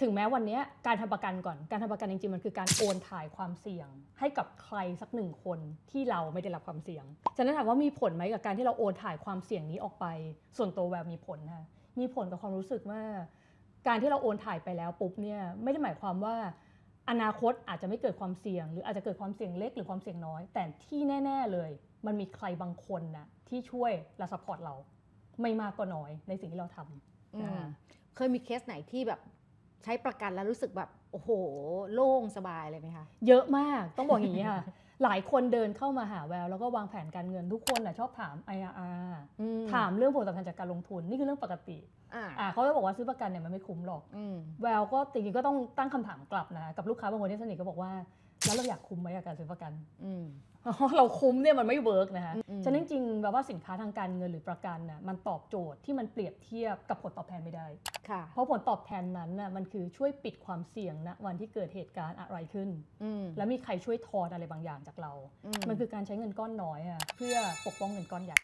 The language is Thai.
ถึงแม้วันเนี้ยการทำประกันก่อนการทำประกันจริงๆมันคือการโอนถ่ายความเสี่ยง ให้กับใครสักหนึ่งคนที่เราไม่ได้รับความเสี่ยงฉะนั้นถามว่ามีผลไหมกับการที่เราโอนถ่ายความเสี่ยงนี้ออกไป ส่วนตัวแววมีผลค่ะมีผลกับความรู้สึกว่า การที่เราโอนถ่ายไปแล้วปุ๊บเนี่ยไม่ได้หมายความว่า อนาคตอาจจะไม่เกิดความเสี่ยง หรืออาจจะเกิดความเสี่ยงเล็กหรือความเสี่ยงน้อย แต่ที่แน่ ๆเลย มันมีใครบางคนนะที่ช่วยและซัพพอร์ตเรา ไม่มากก็น้อยในสิ่งที่เราทำอืมอ่าเคยมีเคสไหนที่แบบ ใช้ประกันแล้วรู้สึกแบบโอ้โห โล่งสบายเลยไหมคะ เยอะมากต้องบอกอย่างนี้ค่ะ หลายคนเดินเข้ามาหาแวว แล้วก็วางแผนการเงินทุกคนนะชอบถาม IRR อืมถามเรื่องผลตอบแทนจากการลงทุนนี่คือเรื่องปกติอ่าอ่าเขาจะบอกว่าซื้อประกันเนี่ยมันไม่คุ้มหรอกอืมแววก็จริงๆก็ต้องตั้งคำถามกลับนะกับลูกค้าบางคนที่สนิทก็บอกว่า แล้วเราอยากคุ้มไหมกับการซื้อประกันอืมเราคุ้มเนี่ยมันไม่เวิร์กนะคะอืม ฉะนั้นจริงๆแบบว่าสินค้าทางการเงินหรือประกันน่ะมันตอบโจทย์ที่มันเปรียบเทียบกับผลตอบแทนไม่ได้ ค่ะ เพราะผลตอบแทนนั้นน่ะมันคือช่วยปิดความเสี่ยงณวันที่เกิดเหตุการณ์อะไรขึ้น อืม แล้วมีใครช่วยทอนอะไรบางอย่างจากเรา อืมันคือการใช้เงินก้อนน้อยอะเพื่อปกป้องเงินก้อนใหญ่